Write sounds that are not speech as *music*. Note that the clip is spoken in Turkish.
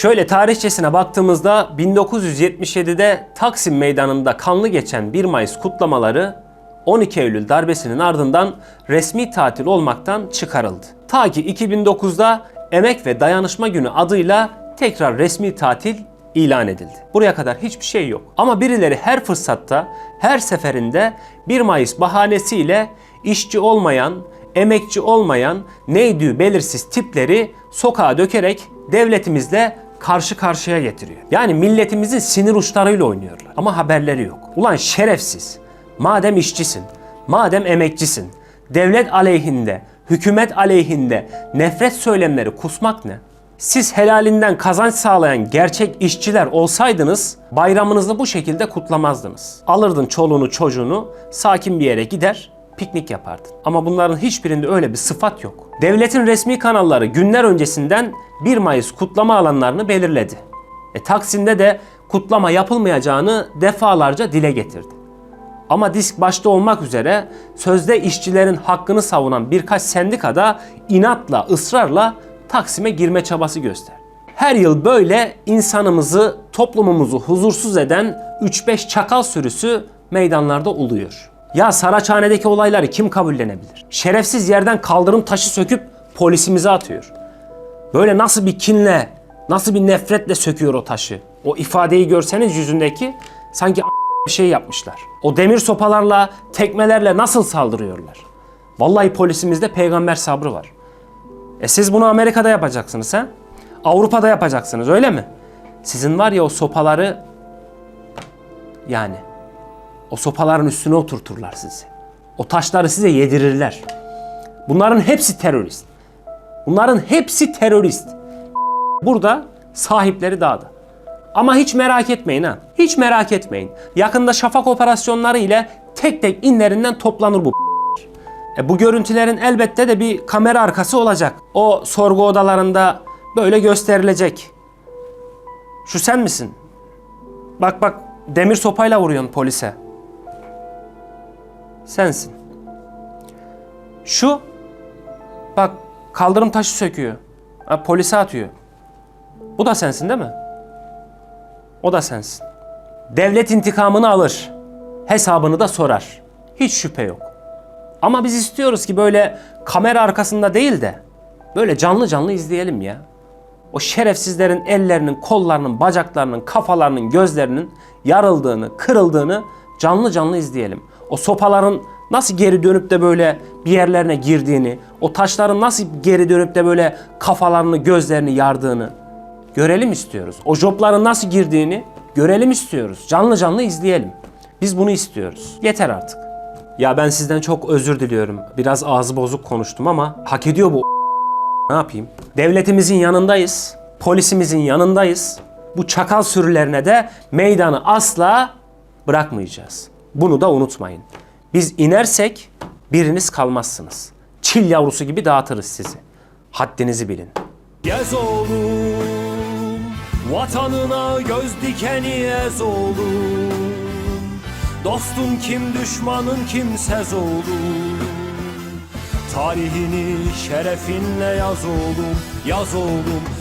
Şöyle tarihçesine baktığımızda 1977'de Taksim Meydanı'nda kanlı geçen 1 Mayıs kutlamaları 12 Eylül darbesinin ardından resmi tatil olmaktan çıkarıldı. Ta ki 2009'da Emek ve Dayanışma Günü adıyla tekrar resmi tatil ilan edildi. Buraya kadar hiçbir şey yok. Ama birileri her fırsatta, her seferinde 1 Mayıs bahanesiyle işçi olmayan, emekçi olmayan, neydi belirsiz tipleri sokağa dökerek devletimizle karşı karşıya getiriyor. Yani milletimizin sinir uçlarıyla oynuyorlar. Ama haberleri yok. Ulan şerefsiz. Madem işçisin, madem emekçisin, devlet aleyhinde, hükümet aleyhinde nefret söylemleri kusmak ne? Siz helalinden kazanç sağlayan gerçek işçiler olsaydınız bayramınızı bu şekilde kutlamazdınız. Alırdın çoluğunu çocuğunu sakin bir yere gider piknik yapardın. Ama bunların hiçbirinde öyle bir sıfat yok. Devletin resmi kanalları günler öncesinden 1 Mayıs kutlama alanlarını belirledi. E, Taksim'de de kutlama yapılmayacağını defalarca dile getirdi. Ama disk başta olmak üzere sözde işçilerin hakkını savunan birkaç sendikada inatla, ısrarla Taksim'e girme çabası göster. Her yıl böyle insanımızı, toplumumuzu huzursuz eden 3-5 çakal sürüsü meydanlarda uluyor. Ya Saraçhane'deki olayları kim kabullenebilir? Şerefsiz yerden kaldırım taşı söküp polisimize atıyor. Böyle nasıl bir kinle, nasıl bir nefretle söküyor o taşı. O ifadeyi görseniz yüzündeki sanki bir şey yapmışlar. O demir sopalarla, tekmelerle nasıl saldırıyorlar? Vallahi polisimizde peygamber sabrı var. E siz bunu Amerika'da yapacaksınız ha? Avrupa'da yapacaksınız öyle mi? Sizin var ya o sopaları yani o sopaların üstüne oturturlar sizi. O taşları size yedirirler. Bunların hepsi terörist. Bunların hepsi terörist. Burada sahipleri dağda. Ama hiç merak etmeyin ha. Hiç merak etmeyin. Yakında şafak operasyonları ile tek tek inlerinden toplanır bu *laughs* e, bu görüntülerin elbette de bir kamera arkası olacak. O sorgu odalarında böyle gösterilecek. Şu sen misin? Bak bak demir sopayla vuruyorsun polise. Sensin. Şu bak kaldırım taşı söküyor. Ha, polise atıyor. Bu da sensin değil mi? O da sensin. Devlet intikamını alır. Hesabını da sorar. Hiç şüphe yok. Ama biz istiyoruz ki böyle kamera arkasında değil de böyle canlı canlı izleyelim ya. O şerefsizlerin ellerinin, kollarının, bacaklarının, kafalarının, gözlerinin yarıldığını, kırıldığını canlı canlı izleyelim. O sopaların nasıl geri dönüp de böyle bir yerlerine girdiğini, o taşların nasıl geri dönüp de böyle kafalarını, gözlerini yardığını görelim istiyoruz. O jopların nasıl girdiğini görelim istiyoruz. Canlı canlı izleyelim. Biz bunu istiyoruz. Yeter artık. Ya ben sizden çok özür diliyorum. Biraz ağzı bozuk konuştum ama hak ediyor bu *laughs* ne yapayım? Devletimizin yanındayız. Polisimizin yanındayız. Bu çakal sürülerine de meydanı asla bırakmayacağız. Bunu da unutmayın. Biz inersek biriniz kalmazsınız. Çil yavrusu gibi dağıtırız sizi. Haddinizi bilin. Gez oğlum Vatanına göz dikeni ez oğlum Dostun kim düşmanın kimsez oğlum Tarihini şerefinle yaz oğlum Yaz oğlum